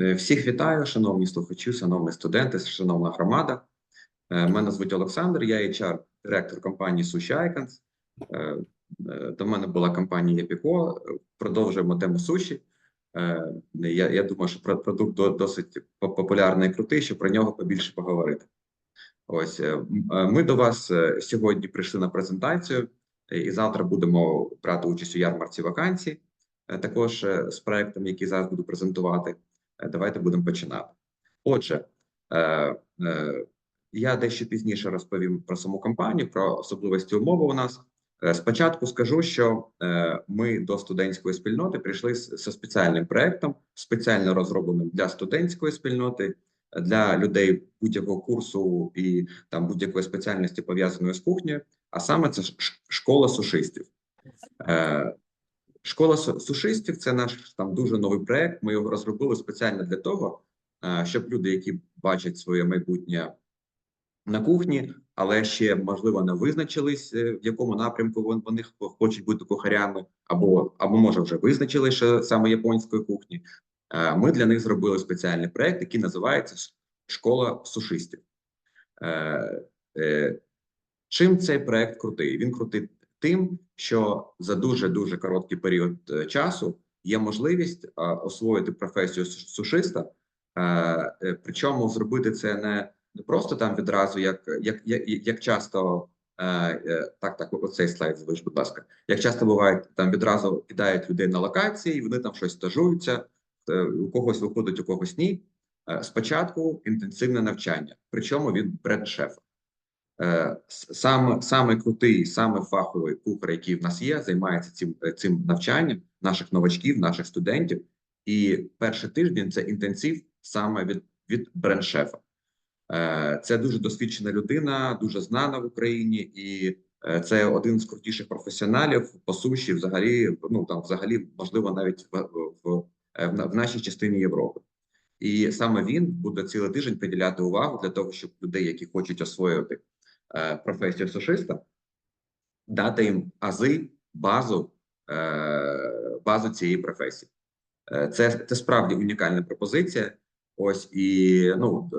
Е, Всіх вітаю, шановні слухачі, шановні студенти, шановна громада. Е, Мене звуть Олександр, я HR, директор компанії Sushi Icons. Е, До мене була компанія Епіко. Продовжуємо тему суші. Я, я думаю, що продукт досить популярний і крутий, щоб про нього побільше поговорити. Ось ми до вас сьогодні прийшли на презентацію, і завтра будемо брати участь у ярмарці вакансій. Також з проектом, який зараз буду презентувати. Е, Давайте будемо починати. Отже, е, е, я дещо пізніше розповім про саму компанію, про особливості умови у нас. Е, Спочатку скажу, що е, ми до студентської спільноти прийшли зі спеціальним проектом, спеціально розробленим для студентської спільноти, для людей будь-якого курсу і там будь-якої спеціальності пов'язаної з кухнею. А саме це школа сушистів. Школа сушистів це наш там дуже новий проект. Ми його розробили спеціально для того, щоб люди, які бачать своє майбутнє на кухні, але ще можливо не визначились, е, в якому напрямку вони хочуть бути кухарями, або або може вже визначили, що саме японської кухні. Ми для них зробили спеціальний проект, який називається Школа сушистів. Е, е, Чим цей проект крутий? Він крутий тим, що за дуже дуже короткий період е, часу є можливість е, освоїти професію сушиста, е, причому зробити це не, просто там відразу, як, як, як, часто. Так, так, оцей слайд залиш, будь ласка. Як часто буває, там відразу кидають людей на локації, вони там щось стажуються, у когось виходить, у когось ні. Спочатку інтенсивне навчання, причому від бренд-шефа. Е, Саме саме крутий, саме фаховий кухар, який в нас є, займається цим е, цим навчанням наших новачків, наших студентів. І перший тиждень це інтенсив саме від від бренд-шефа. Е, Це дуже досвідчена людина, дуже знана в Україні, і це один з крутіших професіоналів по суші, взагалі, ну там взагалі, можливо, навіть в, в, в, нашій частині Європи. І саме він буде цілий тиждень приділяти увагу для того, щоб людей, які хочуть освоювати професію сушиста, дати їм ази, базу, е, базу цієї професії. Е, Це, це справді унікальна пропозиція. Ось і ну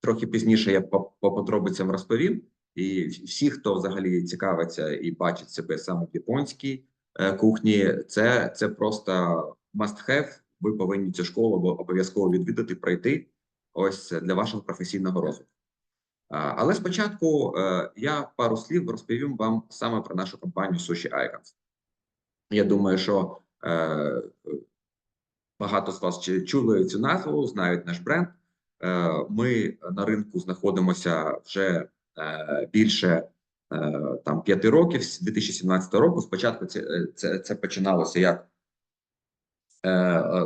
трохи пізніше я по, по подробицям розповім. І всі, хто взагалі цікавиться і бачить себе саме в японській е, кухні, це, це просто must have. Ви повинні цю школу обо- обов'язково відвідати, пройти ось для вашого професійного розвитку. Але спочатку е, я пару слів розповім вам саме про нашу компанію Sushi Icons. Я думаю, що е, багато з вас чули цю назву, знають наш бренд. Е, Ми на ринку знаходимося вже більше там п'яти років з 2017 року. Спочатку це, це, це починалося як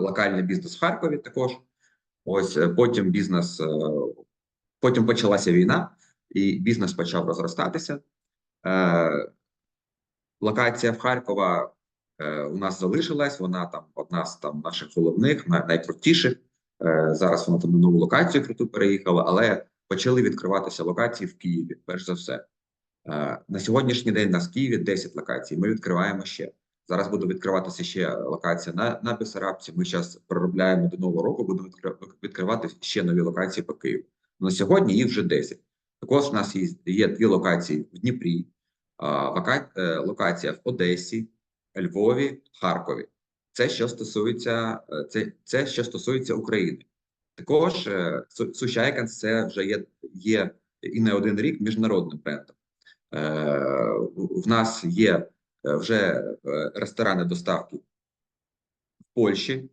локальний бізнес в Харкові. Також ось потім бізнес, потім почалася війна, і бізнес почав розростатися. Е, Локація в Харкова е, у нас залишилась. Вона там одна з там наших головних, найкрутіших. Е, зараз вона там на нову локацію круту переїхала, але почали відкриватися локації в Києві. Перш за все, е, на сьогоднішній день нас в Києві 10 локацій. Ми відкриваємо ще. Зараз буде відкриватися ще локація на, на Бесарабці. Ми зараз проробляємо до нового року. Будемо відкри- відкривати ще нові локації по Києву. На сьогодні їх вже 10. Також у нас є, є дві локації в Дніпрі, лока- е, локація в Одесі, Львові, Харкові. Це що стосується е, це, це що стосується України. Також е, Су- це вже є, є і не один рік міжнародним брендом. В в нас є вже ресторани доставки в Польщі,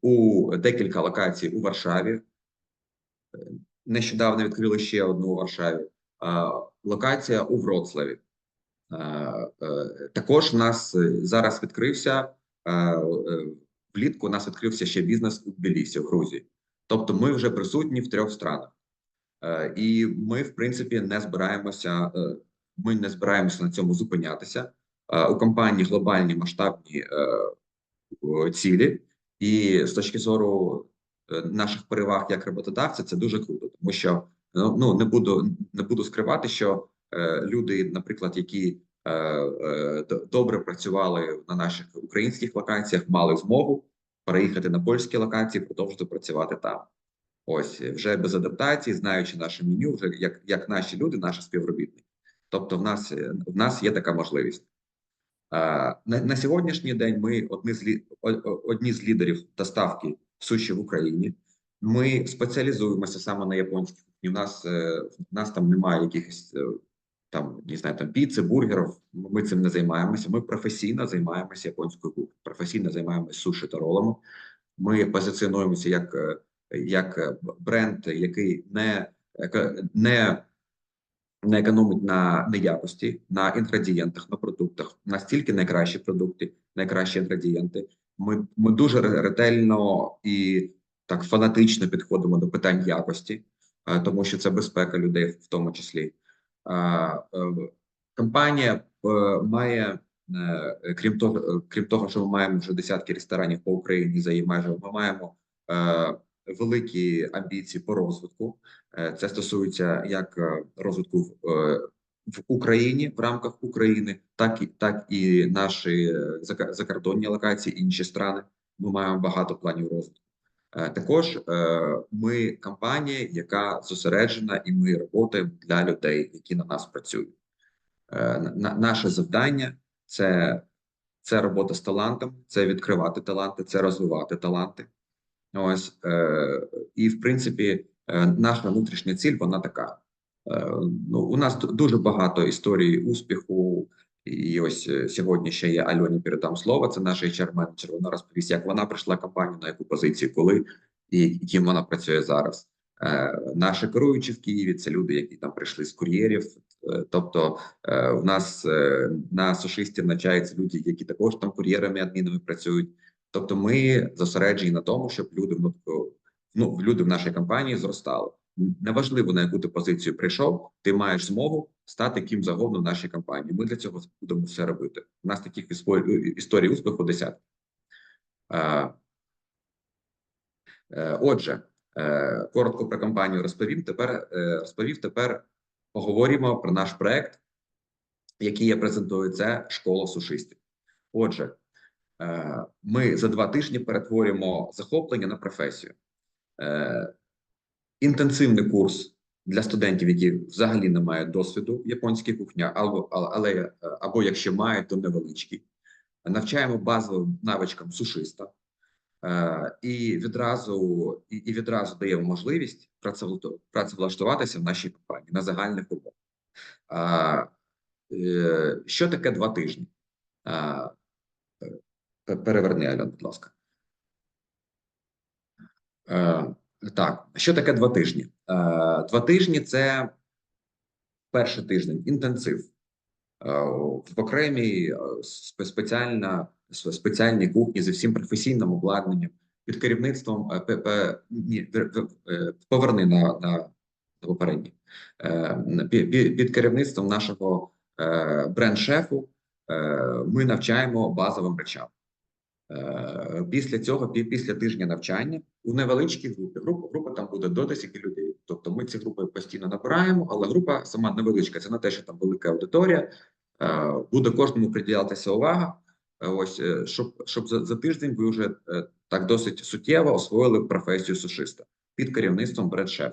у декілька локацій у Варшаві. Нещодавно відкрили ще одну у Варшаві. Локація у Вроцлаві. Е, Також у нас е, зараз відкрився е, влітку. У нас відкрився ще бізнес у Тбілісі, в Грузії. Тобто, ми вже присутні в трьох странах, і ми, в принципі, не збираємося. Ми не збираємося на цьому зупинятися. У компанії глобальні масштабні цілі, і з точки зору наших переваг як роботодавця, це дуже круто, тому що ну ну, не буду не буду скривати, що е, люди, наприклад, які е, е, добре працювали на наших українських локаціях, мали змогу переїхати на польські локації, продовжити працювати там. Ось вже без адаптації, знаючи наше меню, вже як, як наші люди, наші співробітники. Тобто, в нас е, в нас є така можливість. На, на сьогоднішній день ми одні з одні з лідерів доставки суші в Україні. Ми спеціалізуємося саме на японській кухні. У нас е, в нас там немає якихось е, там не знаю, там піци, бургерів. Ми цим не займаємося. Ми професійно займаємося японською кухнею, професійно займаємося суші та ролами. Ми позиціонуємося як, е, як бренд, який не, не, не економить на, на якості, на інгредієнтах, на продуктах. У нас тільки найкращі продукти, найкращі інгредієнти. Ми, ми дуже ретельно і так фанатично підходимо до питань якості, е, тому що це безпека людей в тому числі. Е, Компанія е, має, е, крім того, крім того, що ми маємо вже десятки ресторанів по Україні за її межами, ми маємо великі амбіції по розвитку. Це стосується як розвитку в, Україні в рамках України, так і так і наші е, закордонні локації, інші страни. Ми маємо багато планів розвитку. Е, Також е, ми компанія, яка зосереджена, і ми працюємо для людей, які на нас працюють. На- Наше завдання це, це робота з талантом, це відкривати таланти, це розвивати таланти. Ось і в принципі, наша внутрішня ціль вона така. Е, ну, у нас ду- дуже багато історій успіху. І ось е, сьогодні ще є Альоні передам слово. Це наш HR-менеджер. Вона розповість, як вона прийшла компанію, на яку позицію, коли і ким вона працює зараз. Е, наші керуючі в Києві це люди, які там прийшли з кур'єрів. Тобто, в нас на сушисті навчаються люди, які також там кур'єрами, адмінами працюють. Тобто, ми зосереджені на тому, щоб люди ну, люди в нашій компанії зростали. Неважливо на яку ти позицію прийшов, ти маєш змогу стати ким завгодно в нашій компанії. Ми для цього будемо все робити. У нас таких історій успіху десятки. Е, е, Отже, е, коротко про компанію розповім. Тепер е, розповів. Тепер поговоримо про наш проект, який я презентую. Це школа сушистів. Отже, е, ми за два тижні перетворюємо захоплення на професію. Інтенсивний курс для студентів, які взагалі не мають досвіду в японській кухні, або але, е, або якщо мають, то невеличкий. Навчаємо базовим навичкам сушиста е, і відразу і, відразу даємо можливість працевлаштуватися в нашій компанії на загальних умовах. Е, що таке два тижні? Переверни, Альон, будь ласка. Так, що таке два тижні? Е, два тижні це перший тиждень інтенсив. Е, в окремій е, спеціальна спе- спеціальній кухні зі всім професійним обладнанням під керівництвом ні, вер- вер- поверни на, на, пі- Під керівництвом нашого бренд-шефу ми навчаємо базовим речам. Е, Після цього, після тижня навчання, у невеличкій групі, група, група там буде до 10 людей. Тобто ми ці групи постійно набираємо, але група сама невеличка. Це не те, що там велика аудиторія. Е, Буде кожному приділятися увага. Е, Ось щоб, щоб за, за тиждень ви вже так досить суттєво освоїли професію сушиста під керівництвом бренд-шеф.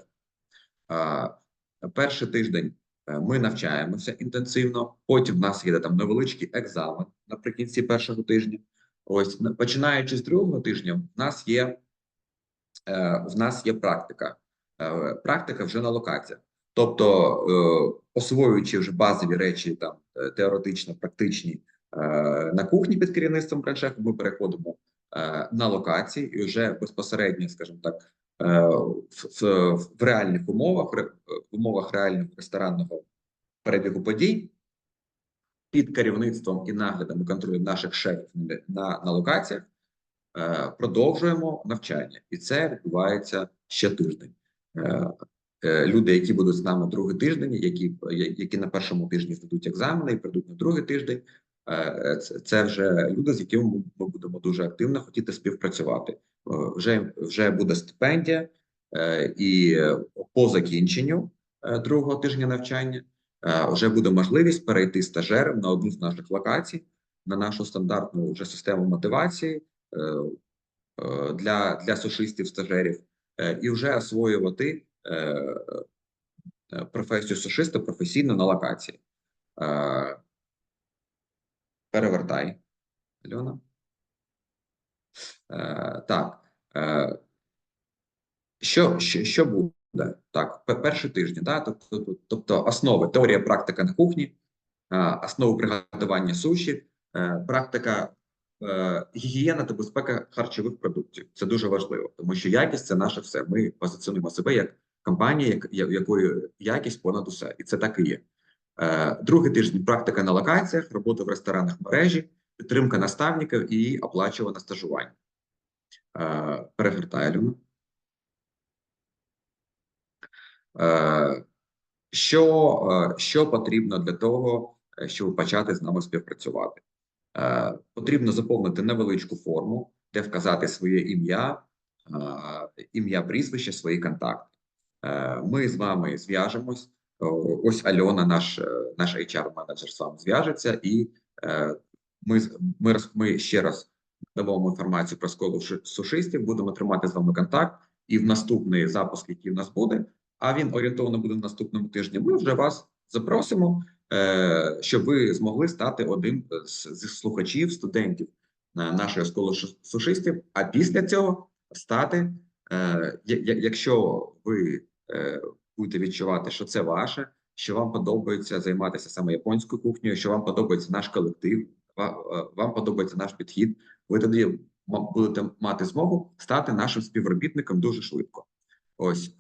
Перший тиждень ми навчаємося інтенсивно. Потім в нас є там невеличкий екзамен наприкінці першого тижня. Ось на- починаючи з другого тижня, в нас є е, в нас є практика. Е, Практика вже на локаціях. Тобто, е, освоюючи вже базові речі, там теоретично практичні на кухні під керівництвом бренд-шефа, ми переходимо на локації і вже безпосередньо, скажімо так, в, в, реальних умовах, в умовах реального ресторанного перебігу подій під керівництвом і наглядом і контролем наших шефів на, на локаціях е, продовжуємо навчання, і це відбувається ще тиждень. Е, е, Люди, які будуть з нами другий тиждень, які, які на першому тижні здадуть екзамени і прийдуть на другий тиждень. е, Це, це вже люди, з якими ми- будемо дуже активно хотіти співпрацювати. Е, Вже вже буде стипендія, е, і е, по закінченню е, другого тижня навчання е, вже буде можливість перейти стажером на одну з наших локацій на нашу стандартну вже систему мотивації. е, е, для, для сушистів, стажерів, е, і вже освоювати е, е, професію сушиста професійно на локації. Е, Перевертай, Альона. Е, Так. е, Що, що, що буде? Так, пе- перший тиждень, да? тобто, тобто основи, теорія, практика на кухні, основи приготування суші, е, практика е, гігієна та безпека харчових продуктів. Це дуже важливо, тому що якість це наше все. Ми позиціонуємо себе як компанія, як, я- якість понад усе, і це так і є. Е, Другий тиждень практика на локаціях, робота в ресторанах мережі, підтримка наставників і оплачуване стажування. Е, Перегортай, Альона. Е, Що, е, що потрібно для того, е, щоб почати з нами співпрацювати? Е, Потрібно заповнити невеличку форму, де вказати своє ім'я, е, ім'я, прізвище, свої контакти. Е, Ми з вами зв'яжемось. Ось Альона, наш, е, наш HR-менеджер, з вами зв'яжеться, і е, ми, ми, ми ще раз дамо інформацію про школу сушистів, будемо тримати з вами контакт. І в наступний запуск, який в нас буде, а він орієнтовно буде в наступному тижні. Ми вже вас запросимо, е, щоб ви змогли стати одним з, слухачів, студентів е, нашої школи сушистів. А після цього стати, е, якщо ви будете відчувати, що це ваше, що вам подобається займатися саме японською кухнею, що вам подобається наш колектив, вам подобається наш підхід, ви тоді будете мати змогу стати нашим співробітником дуже швидко. Ось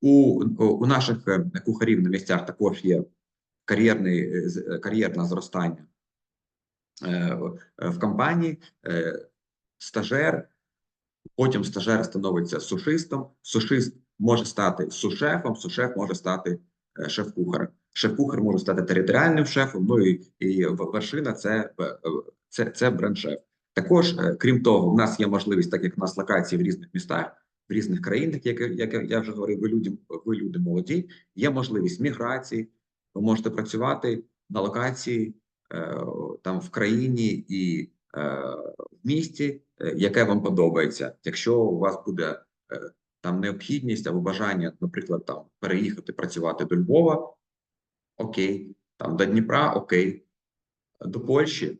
у, у наших е, кухарів на місцях також є кар'єрний е, е, кар'єрне зростання в- компанії, стажер, потім стажер становиться сушистом, сушист може стати сушефом, сушеф може стати шеф-кухарем. Шеф-кухар може стати територіальним шефом, ну і, і вершина це, це, це бренд-шеф. Також, крім того, в нас є можливість, так як в нас локації в різних містах, в різних країнах, як, як я вже говорив, ви люди, ви люди молоді, є можливість міграції, ви можете працювати на локації е, там в країні і е, в місті, е, яке вам подобається. Якщо у вас буде там необхідність або бажання, наприклад, там переїхати працювати до Львова, окей, там до Дніпра, окей, до Польщі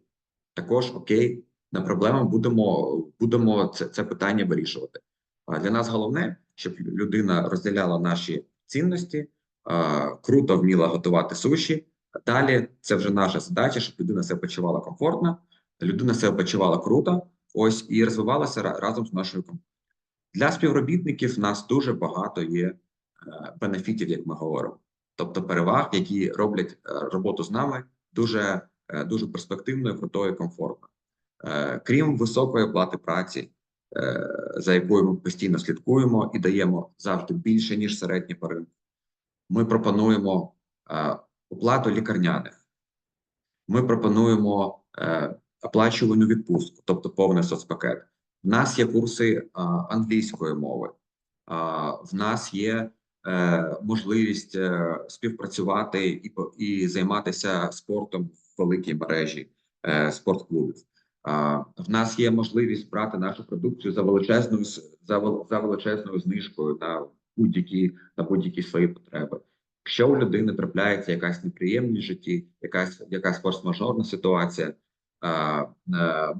також окей, не проблема, будемо, будемо це, це питання вирішувати. Для нас головне, щоб людина розділяла наші цінності, круто вміла готувати суші. Далі це вже наша задача, щоб людина себе почувала комфортно, людина себе почувала круто, ось і розвивалася разом з нашою компанією. Для співробітників нас дуже багато є е, бенефітів, як ми говоримо, тобто переваг, які роблять е, роботу з нами дуже, е, дуже перспективною, крутою. Е, Крім високої оплати праці, за якою ми постійно слідкуємо і даємо завжди більше ніж середній по ринку. Ми пропонуємо е, оплату лікарняних. Ми пропонуємо е, оплачувану відпустку, тобто повний соцпакет. В нас є курси англійської мови. В нас є е, можливість е, співпрацювати і, і займатися спортом в великій мережі е, спортклубів. В нас є можливість брати нашу продукцію за величезною за, за величезною знижкою на будь-які на будь-які свої потреби. Якщо у людини трапляється якась неприємність в житті, якась якась форс-мажорна ситуація, е,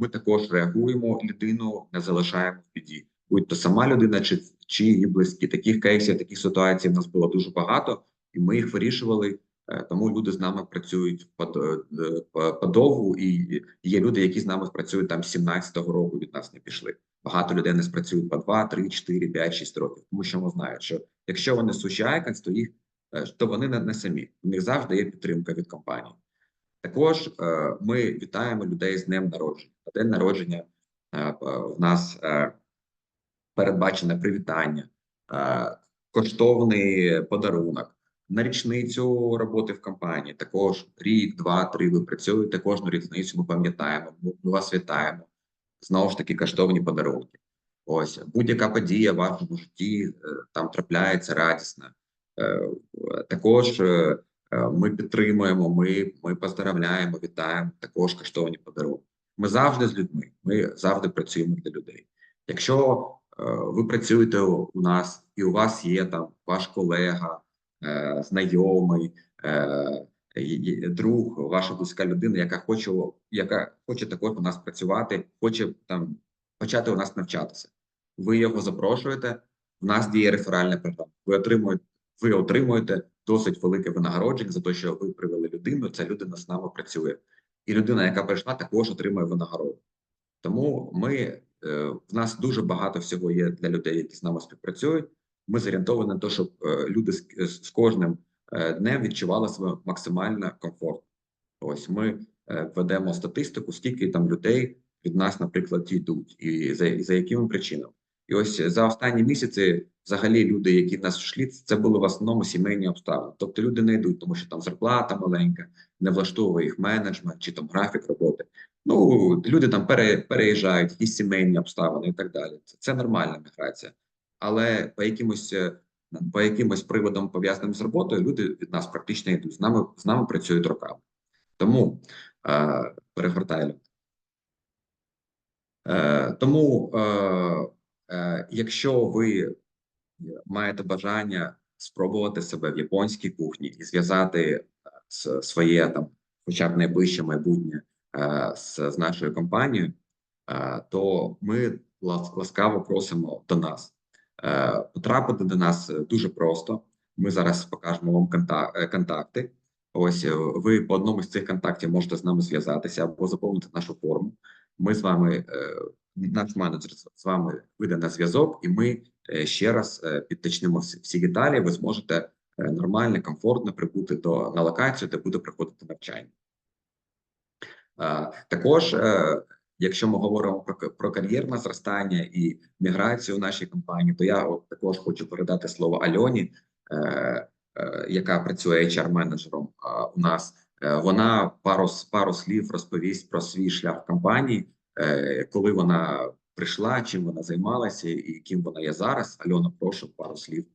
ми також реагуємо, людину не залишаємо в біді. Будь то сама людина, чи, чи її близькі. Таких кейсів, таких ситуацій в нас було дуже багато, і ми їх вирішували. Е, Тому люди з нами працюють е, по- подовгу, і є люди, які з нами працюють там з 17-го року від нас не пішли. Багато людей не спрацюють по 2, 3, 4, 5, 6 років, тому що вони знають, що якщо вони сушайканс, то їх е, то вони не, самі. У них завжди є підтримка від компанії. Також ми вітаємо людей з днем народження. На день народження в нас передбачене привітання, коштовний подарунок. На річницю роботи в компанії також рік, два, три. Ви працюєте кожну річницю. Ми пам'ятаємо. Ми, вас вітаємо. Знову ж таки, коштовні подарунки. Ось будь-яка подія в вашому житті е, там трапляється радісна. Е, Також е, ми підтримуємо, ми, ми поздравляємо, вітаємо також коштовні подарунки. Ми завжди з людьми, ми завжди працюємо для людей. Якщо ви працюєте у нас і у вас є там ваш колега, знайомий, е, і- і друг, ваша близька людина, яка хоче, яка хоче також у нас працювати, хоче там почати у нас навчатися. Ви його запрошуєте. В нас діє реферальна програма. Ви отримуєте, ви отримуєте досить велике винагородження за те, що ви привели людину. Ця людина з нами працює, і людина, яка прийшла, також отримує винагороду. Тому ми е, в нас дуже багато всього є для людей, які з нами співпрацюють. Ми зорієнтовані на те, щоб е, люди з, кожним е, днем відчували себе максимально комфортно. Ось ми е, ведемо статистику, скільки там людей від нас, наприклад, йдуть, і за, і за якими причинами. І ось за останні місяці, взагалі, люди, які нас йшли, це були в основному сімейні обставини. Тобто люди не йдуть, тому що там зарплата маленька, не влаштовує їх менеджмент чи там графік роботи. Ну люди там пере, переїжджають, якісь сімейні обставини і так далі. Це, це нормальна міграція. Але по якимось е, по якимось приводам пов'язаним з роботою, люди від нас практично йдуть. З нами з нами працюють роками. Тому е, перегортаю. Е, тому, е, е, якщо ви маєте бажання спробувати себе в японській кухні і зв'язати е, своє там, хоча б найближче майбутнє е, з, з нашою компанією, е, то ми ласкаво просимо до нас. Е, Потрапити до нас е, дуже просто. Ми зараз покажемо вам е, контакти. Ось ви по одному з цих контактів можете з нами зв'язатися або заповнити нашу форму. Ми з вами, наш менеджер з- вами вийде на зв'язок, і ми ще раз підточнимо всі, деталі. Ви зможете нормально, комфортно прибути до на локацію, де буде проходити навчання. Також, якщо ми говоримо про, про кар'єрне зростання і міграцію в нашій компанії, то я також хочу передати слово Альоні, е, е, яка працює HR-менеджером у нас. Е, Вона пару, пару слів розповість про свій шлях компанії, е, коли вона прийшла, чим вона займалася і ким вона є зараз. Альона, прошу пару слів.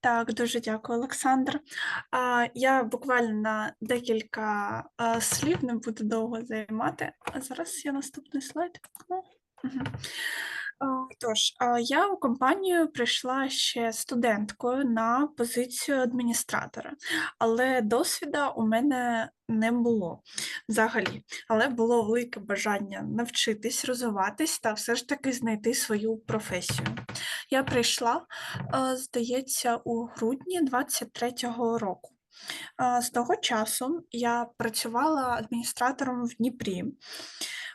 Так, дуже дякую, Олександр. Я буквально на декілька слів не буду довго займати. А зараз є наступний слайд. А, Тож, я у компанію прийшла ще студенткою на позицію адміністратора, але досвіда у мене не було взагалі. Але було велике бажання навчитись, розвиватись та все ж таки знайти свою професію. Я прийшла здається, у грудні 23-го року. З того часу я працювала адміністратором в Дніпрі.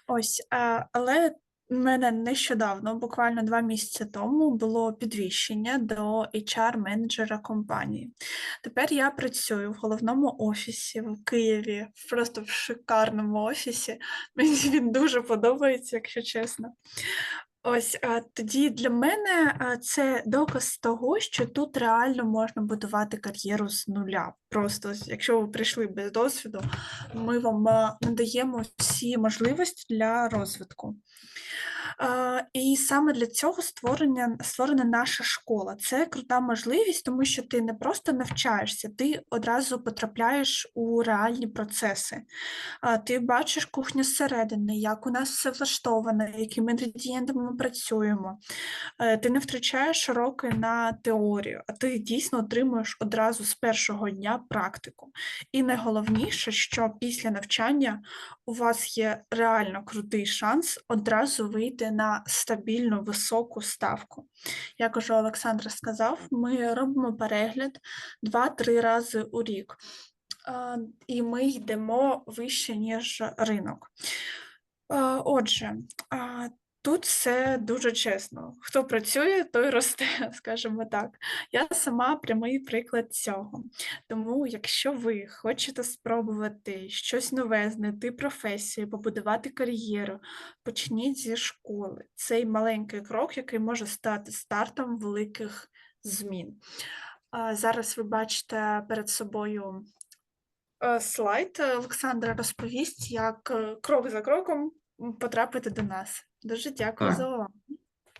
Ось, але в мене нещодавно, буквально два місяці тому, було підвищення до HR-менеджера компанії. Тепер я працюю в головному офісі в Києві, просто в шикарному офісі. Мені він дуже подобається, якщо чесно. Ось а, тоді для мене а, це доказ того, що тут реально можна будувати кар'єру з нуля. Просто якщо ви прийшли без досвіду, ми вам а, надаємо всі можливості для розвитку. І саме для цього створення, створена наша школа. Це крута можливість, тому що ти не просто навчаєшся, ти одразу потрапляєш у реальні процеси. Ти бачиш кухню зсередини, як у нас все влаштовано, якими інгредієнтами ми працюємо. Е, Ти не втрачаєш роки на теорію, а ти дійсно отримуєш одразу з першого дня практику. І найголовніше, що після навчання у вас є реально крутий шанс одразу вийти на стабільну високу ставку. Як уже Олександр сказав, ми робимо перегляд 2-3 рази у рік. І ми йдемо вище, ніж ринок. Отже, тут все дуже чесно. Хто працює, той росте, скажімо так. Я сама прямий приклад цього. Тому, якщо ви хочете спробувати щось нове, знайти професію, побудувати кар'єру, почніть зі школи. Цей маленький крок, який може стати стартом великих змін. Зараз ви бачите перед собою е, слайд. Олександра розповість, як е, крок за кроком потрапити до нас. Дуже дякую Так. за увагу.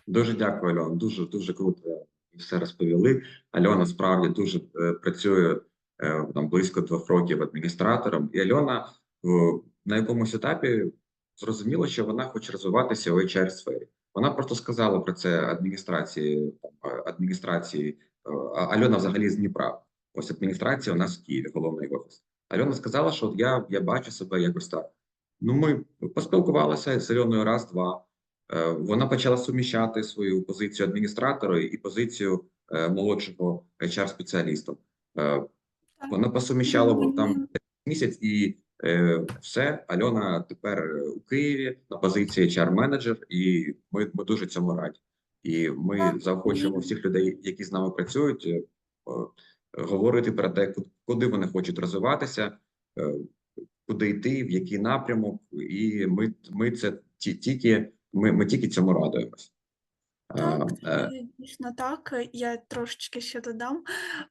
Дуже дякую, Альона. Дуже дуже круто все розповіли. Альона справді дуже е, працює е, там близько двох років адміністратором. І Альона в, на якомусь етапі зрозуміло, що вона хоче розвиватися у HR сфері. Вона просто сказала про це адміністрації е, адміністрації. Альона взагалі з Дніпра. Ось адміністрація у нас в Києві, головний офіс. Альона сказала, що от я, я бачу себе якось так. Ну, ми поспілкувалися з Альоною раз-два. Е, Вона почала суміщати свою позицію адміністратора і позицію е, молодшого HR-спеціаліста. Е, Вона посуміщала Мені- там місяць і е, все. Альона тепер е, у Києві на позиції HR-менеджер, і ми, ми дуже цьому раді. І ми заохочуємо всіх людей, які з нами працюють, е, е, говорити про те, куди вони хочуть розвиватися, е, куди йти, в який напрямок, і ми, ми це ті- тільки ми, ми тільки цьому радуємось. Так, Е, е, дійсно так. Я трошечки ще додам.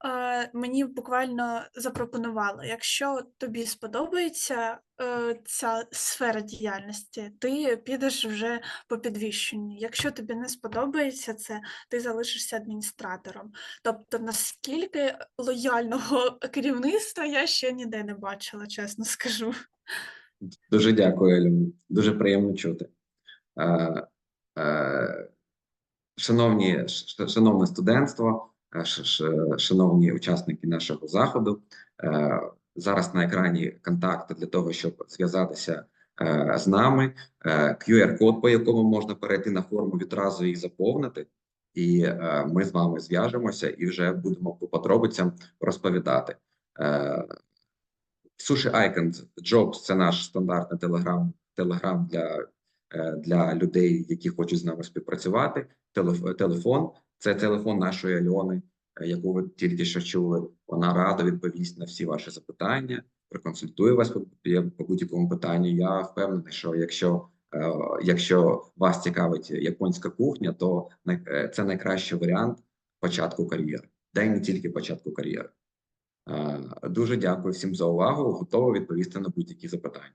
Е, Мені буквально запропонували, якщо тобі сподобається е, ця сфера діяльності, ти підеш вже по підвищенню. Якщо тобі не сподобається це, ти залишишся адміністратором. Тобто, наскільки лояльного керівництва я ще ніде не бачила, чесно скажу. Дуже дякую, Альона. Дуже приємно чути. Е, е, Шановні, шановне студентство, е, шановні учасники нашого заходу, зараз на екрані контакти для того, щоб зв'язатися з нами. QR-код, по якому можна перейти на форму, відразу її заповнити, і ми з вами зв'яжемося і вже будемо по подробицям розповідати. Sushi Icons Jobs – це наш стандартний телеграм, телеграм для, для людей, які хочуть з нами співпрацювати. Телеф- Телефон це телефон нашої Альони, е, яку ви тільки що чули. Вона рада відповість на всі ваші запитання, проконсультує вас по, по будь-якому питанню. Я впевнений, що якщо, е, якщо вас цікавить японська кухня, то е, це найкращий варіант початку кар'єри, та й не тільки початку кар'єри. Е, Дуже дякую всім за увагу. Готовий відповісти на будь-які запитання.